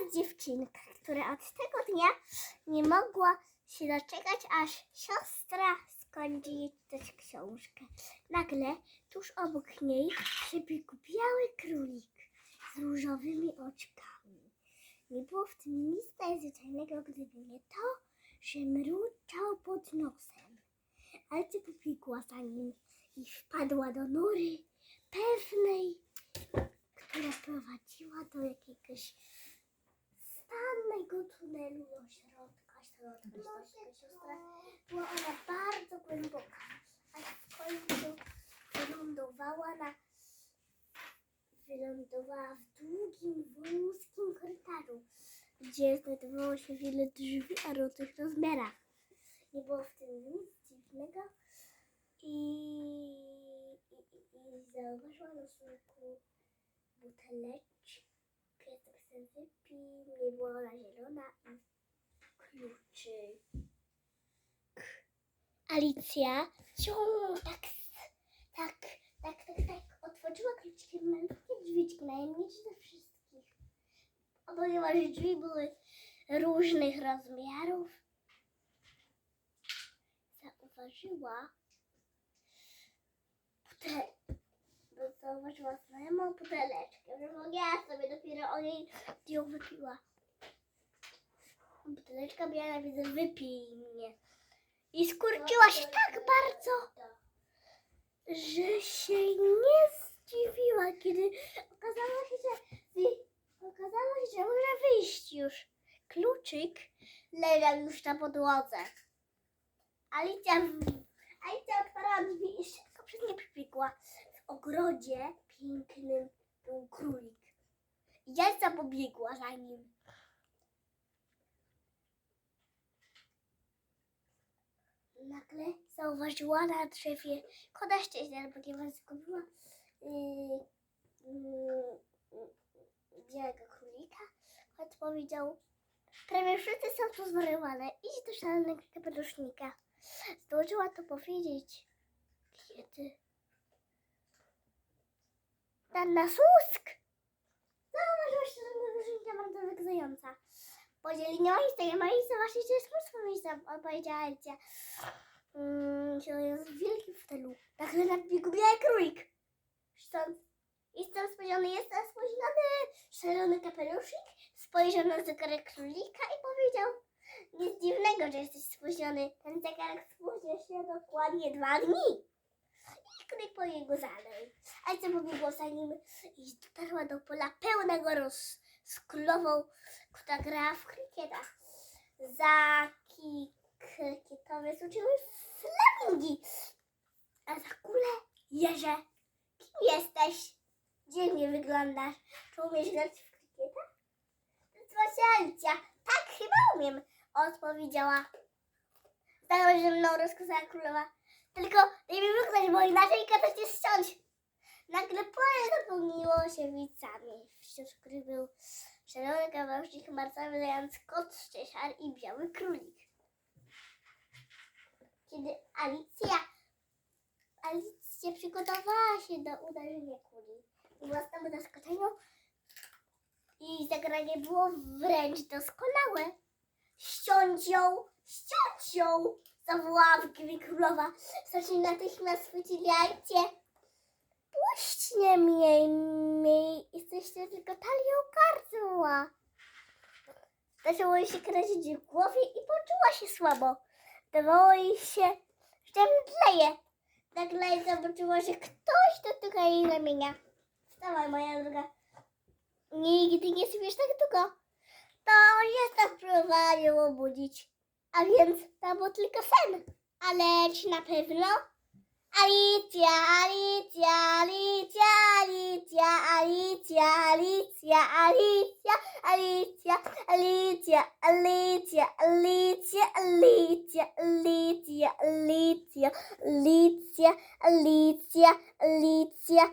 raz dziewczynka, która od tego dnia nie mogła się doczekać, aż siostra skończy czytać książkę. Nagle tuż obok niej przebiegł biały królik z różowymi oczkami. Nie było w tym nic nadzwyczajnego, gdyby nie to, że mruczał pod nosem. Alicja pobiegła za nim i wpadła do nory pewnej, która prowadziła do jakiegoś tunelu do środka. środka, siostra. Była ona bardzo głęboka, aż w końcu wylądowała na wylądowała w długim, wąskim korytarzu, gdzie znajdowało się wiele drzwi o różnych rozmiarach. Nie było w tym nic dziwnego i, i, i, i zauważyła na sznurku buteleczkę, tak sobie wypij, nie była ona zielona i kluczyk. Alicja ciągle tak, tak, tak, tak, tak otworzyła kluczykiem malutkie drzwiczki, najmniejsze ze wszystkich. A ponieważ drzwi były różnych rozmiarów, zauważyła butel, bo zauważyła małą buteleczkę, że mogła sobie dopiero o niej ją wypiła. Buteleczka miała napisać wypij mnie. I skurczyła się tak bardzo, że się nie zdziwiła, kiedy okazało się, że okazało się, że może wyjść już. Kluczyk leżał już na podłodze. Alicja, Alicja otwarła drzwi i szybko przez nie przebiegła. W ogrodzie pięknym był królik. Jajca pobiegła za nim. Nagle zauważyła na drzewie koda szczęścia, ponieważ zgubiła yy, yy, białego królika. Kot powiedział, prawie wszyscy są tu zwariowane, idź do szalonego kapelusznika. Zdążyła to powiedzieć, kiedy Danna Słusk zauważyła się, że kapelusznika bardzo wygrzająca. Podzieli nie miejsce, nie ma miejsca, właśnie miejsca, powiedziała Alicja. Mm, to jest wielki fotelu. Nagle nadbiegł biały królik. Jestem spóźniony, jestem spóźniony. Szalony kapeluszik spojrzał na zegarek królika i powiedział nic dziwnego, że jesteś spóźniony. Ten zegarek spóźnia się dokładnie dwa dni. I królik po jego zadał. Alicja pobiegła za nim i dotarła do pola pełnego roz, z królową, która grała w krykieta. Zaki krykietowe służyły flamingi, a za kulę jeże. Kim jesteś? Dziwnie wyglądasz. Czy umiesz grać w krykieta? Się Alicja. Tak, chyba umiem, odpowiedziała. Zdało się mną, rozkazała królowa. Tylko mi wygnać, bo inaczej kazać cię ściąć. Nagle pole zapełniło się widzami, wśród których był szalony kawałecznik marcowy, zając kot, szczeszar i biały królik. Kiedy Alicja, Alicja przygotowała się do uderzenia kuli, własnemu zaskoczeniu i zagranie było wręcz doskonałe. Ściąć ją, ściąć ją, zawołała królowa. Starsi natychmiast chwycili Alicję. Puśćcie mnie, mnie, jesteście tylko talią gardła. Zaczęło jej się kręcić w głowie i poczuła się słabo. Dawało jej się, że mdleje. Nagle zobaczyła, że ktoś dotyka jej ramienia. Wstawaj, moja droga. Nigdy nie śpiesz tak długo. To jest tak próbowała ją obudzić. A więc to był tylko sen. Ale czy na pewno? Alicja, Alicja, Alicja, Alicja, Alicja, Alicja, Alicja, Alicja, Alicja, Alicja, Alicja, Alicja, Alicja, Alicja, Alicja, Alicja, Alicja,